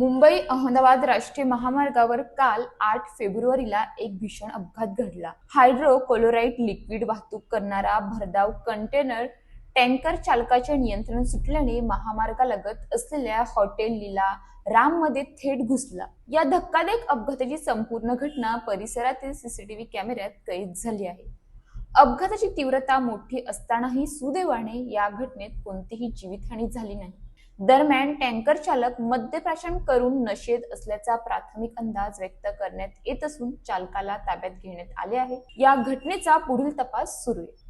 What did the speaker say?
मुंबई अहमदाबाद राष्ट्रीय महामार्गावर काल आठ फेब्रुवारीला एक भीषण अपघात घडला. हायड्रो कोलोराईट लिक्विड वाहतूक करणारा भरधाव कंटेनर टँकर चालकाचे नियंत्रण सुटल्याने महामार्गालगत असलेल्या हॉटेल लीला राममध्ये थेट घुसला. या धक्कादायक अपघाताची संपूर्ण घटना परिसरातील सीसीटीव्ही कॅमेऱ्यात कैद झाली आहे. अपघाताची तीव्रता मोठी असतानाही सुदैवाने या घटनेत कोणतीही जीवितहानी झाली नाही. दरम्यान टँकर चालक मद्यप्राशन करून नशेत असल्याचा प्राथमिक अंदाज व्यक्त करण्यात येत असून चालकाला ताब्यात घेण्यात आले आहे. या घटनेचा पुढील तपास सुरू आहे.